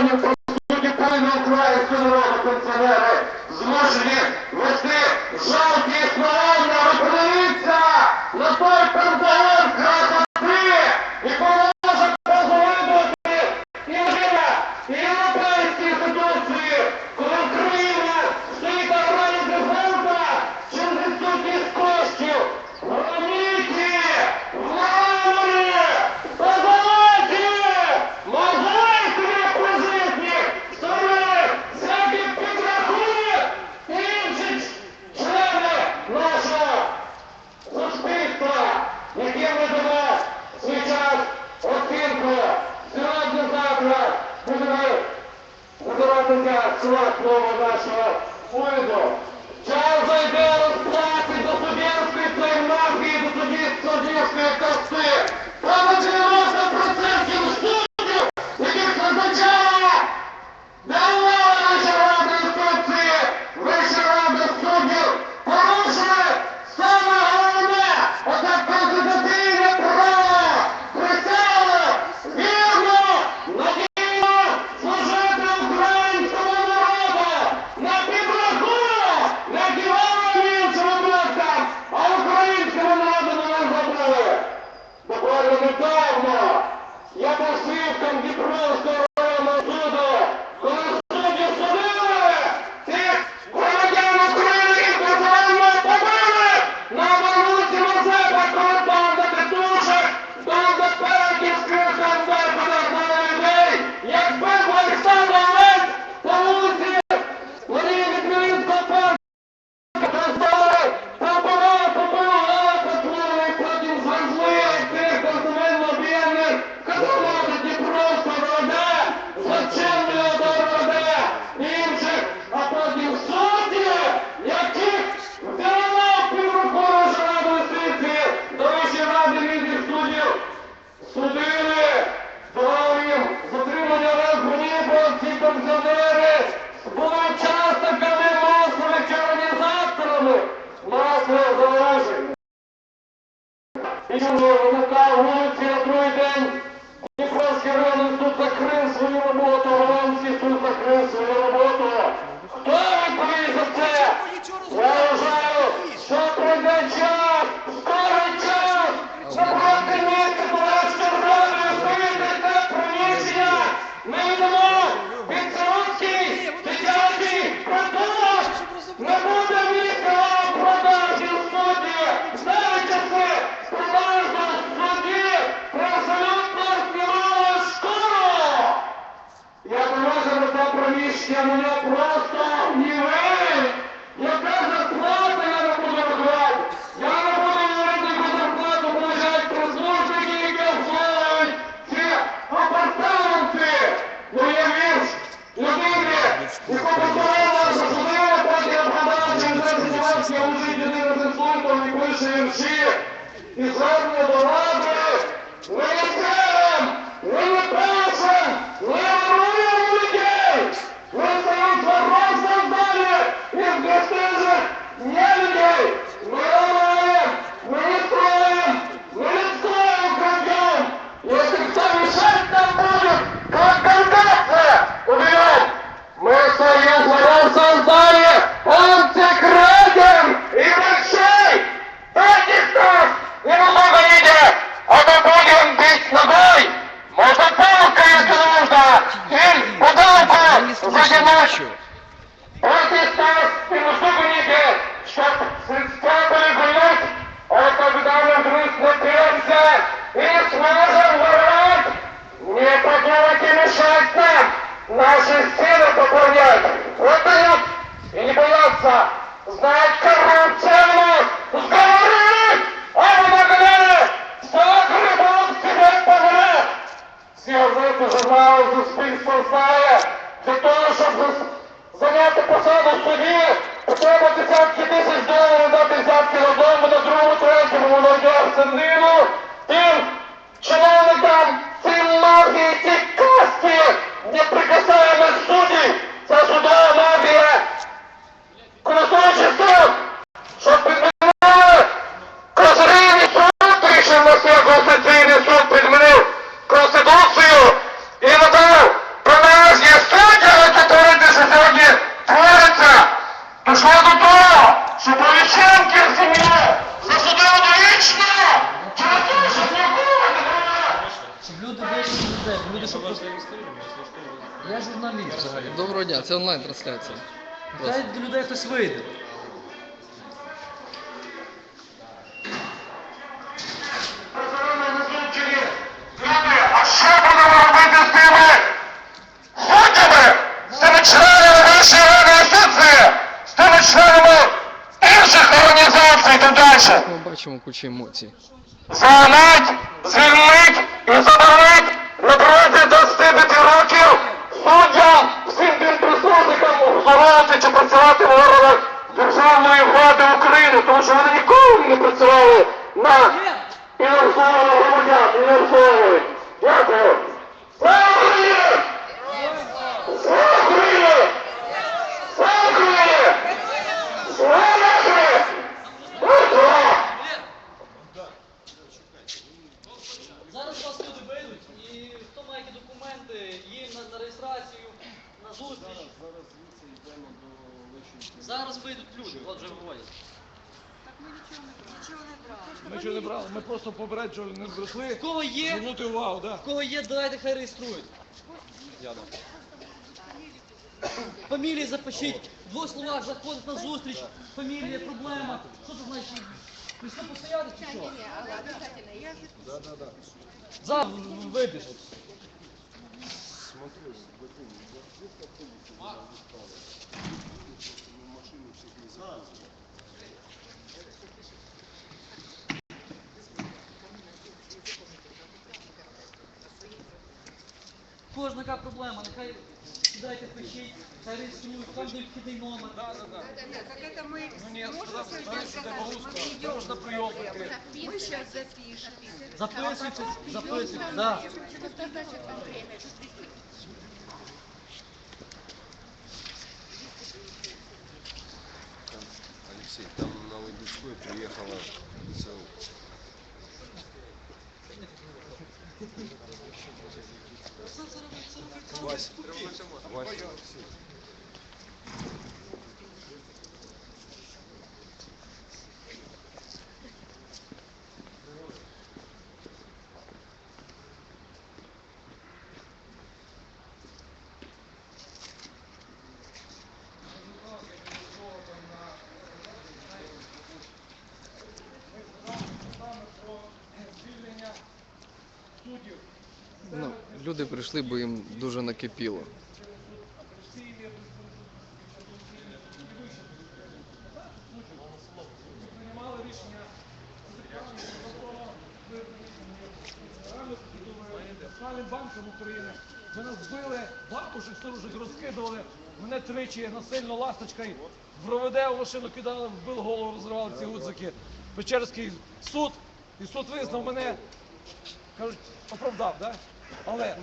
питання про. учасника славного нашого уряду. Час зайде розпраці до суддівської плеймарки і до суддівської коси. Саме Vai, це онлайн-трансляція. Хай до людей хтось вийде. Прокурори визначені. Люди, а що будемо робити державної України, тому що вони ніколи не працювали на і громадян, і. Дякую. Слава Україні! Слава Україні! Слава Україні! Слава нації! Слава! Зараз вас люди вийдуть, і хто має які документи, їм на, на реєстрацію, на зустріч. Зараз вийдуть люди, от вже виводять. Ми нічого не просто не В кого є, Звернути увагу, да. в кого є, давайте хай реєструють. Фамілії запишіть, в двох словах заходить на зустріч, фамілія, проблема. Що це значить? Прийшли постояти чи що? Зараз вийдеш. Кожна яка проблема, нехай сідайте, пишіть, хай реєструють, там де вхідний номер. Да, да, да. Так это мы Ну нет, можем сюда сегодня сюда сказать, могу мы сказать. идем. Можно прием открыть. Мы сейчас запишем. Записуйте, записуйте, да. Что значит там время? Алексей, там на Лыбецкой приехала целый. Вася. Вася. Люди прийшли, бо їм дуже накипіло. Банком України. Нас збили, бабушек, старушек розкидували. Мене тричі насильно ласточкою в проведеву машину кидали, вбили голову, розривали ці гудзики. Печерський суд, і суд визнав мене, кажуть, оправдав, да? Але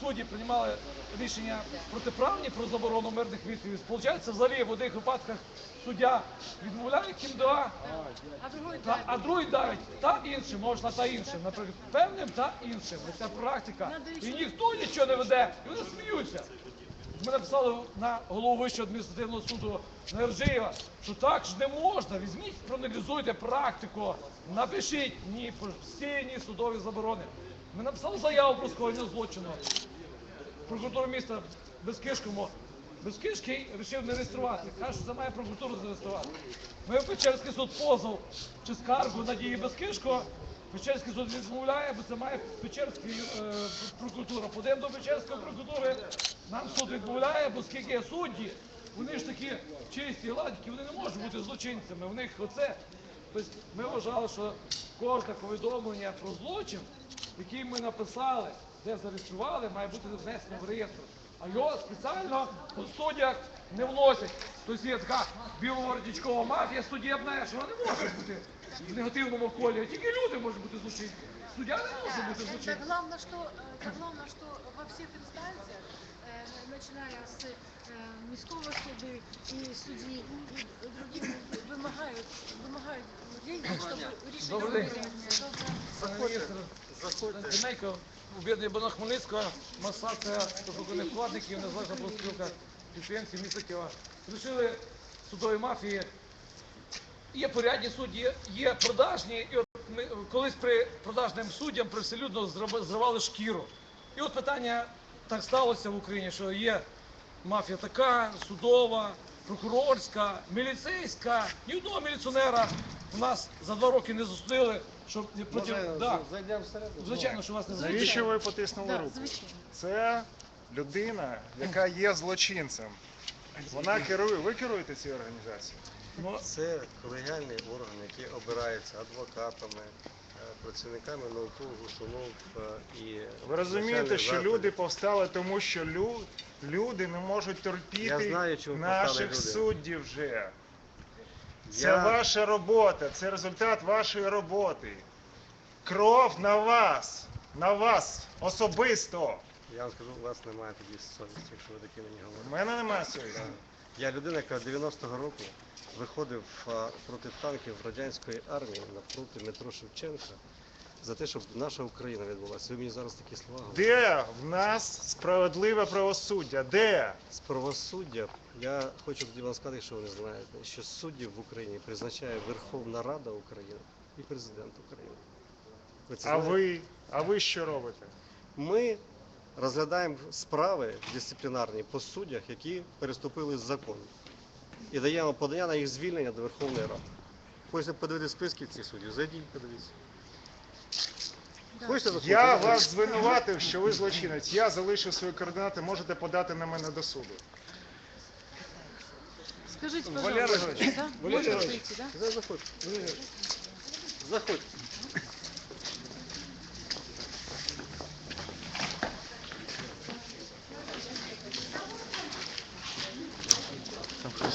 судді приймали рішення протиправні про заборону мирних відповідей. Получається, взагалі в одних випадках суддя відмовляє КМДА, А та, а другий давить та іншим, можна та іншим, наприклад, певним та іншим. Це практика. І ніхто нічого не веде, і вони сміються. Ми написали на голову Вищого адміністративного суду Нержиєва, що так ж не можна. Візьміть, проаналізуйте практику, напишіть ні постійні судові заборони. Ми написали заяву про скоєння злочину. Прокуратура міста Безкишкому. Безкишки вирішив не реєструвати. Каже, що це має прокуратуру зареєструвати. Ми в Печерський суд позов чи скаргу надії Безкишко. Печерський суд відмовляє, бо це має Печерська е, прокуратура. Подемо до Печерської прокуратури, нам суд відмовляє, бо скільки є судді, вони ж такі чисті, ладні, вони не можуть бути злочинцями. У них оце. Тобто ми вважали, що кожне повідомлення про злочин, який ми написали, де зареєстрували, має бути внесено в реєстр. А його спеціально у суддях не вносять. Тобто є така біловоротничкова мафія суддєбна, що вона не може бути в негативному колі, а тільки люди можуть бути злочинці. Суддя не може бути Это злочинцем. главное, что, э, это главное, что во всех инстанциях, э, начиная с э, з міського суду и судьи, и других, вымогают, вымогают деньги, чтобы решить Добрый день. проблему. Пане міністр, Денейко, об'єднання Бона Хмельницького, масація професійних вкладників, незалежна профспілка підприємців міста Києва. Рішили судові мафії. Є порядні судді, є продажні, і от ми колись при продажним суддям привселюдно зроб- зривали шкіру. І от питання так сталося в Україні, що є мафія така, судова, прокурорська, міліцейська. Ні одного міліціонера в нас за два роки не засудили, щоб не проти... да. зайдемо всередину? Звичайно, що вас не Навіщо ви потиснули Да, руку? звичайно. Це людина, яка є злочинцем. Вона керує. Ви керуєте цією організацією? Це колегіальний орган, який обирається адвокатами, працівниками наукових установ е, і Ви розумієте, що закладів. люди повстали, тому що лю- люди не можуть Я терпіти знаю, чому повстали наших люди. суддів вже. Це Я- ваша робота, це результат вашої роботи. Кров на вас, на вас особисто. Я вам скажу, у вас немає тоді совісті, якщо ви такі мені У говорите. мене немає совісті. Я людина, яка 90-го року виходив проти танків радянської армії навпроти метро Шевченка за те, щоб наша Україна відбулася. Ви мені зараз такі слова говорите. Де в нас справедливе правосуддя? Де? З правосуддя я хочу тоді вам сказати, що ви не знаєте, що суддів в Україні призначає Верховна Рада України і президент України. Ви це А знаєте? ви? А ви що робите? Ми розглядаємо справи дисциплінарні по суддях, які переступили закон. І даємо подання на їх звільнення до Верховної Ради. Хочете подивитися списки цих суддів? Зайдіть, подивіться. Хочете заходити? Я вас звинуватив, що ви злочинець. Я залишив свої координати, можете подати на мене до суду. Скажите, Валерий пожалуйста, да? Валерий Можно Иванович. выйти, да? Да, Заходь.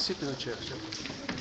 Заходь. Там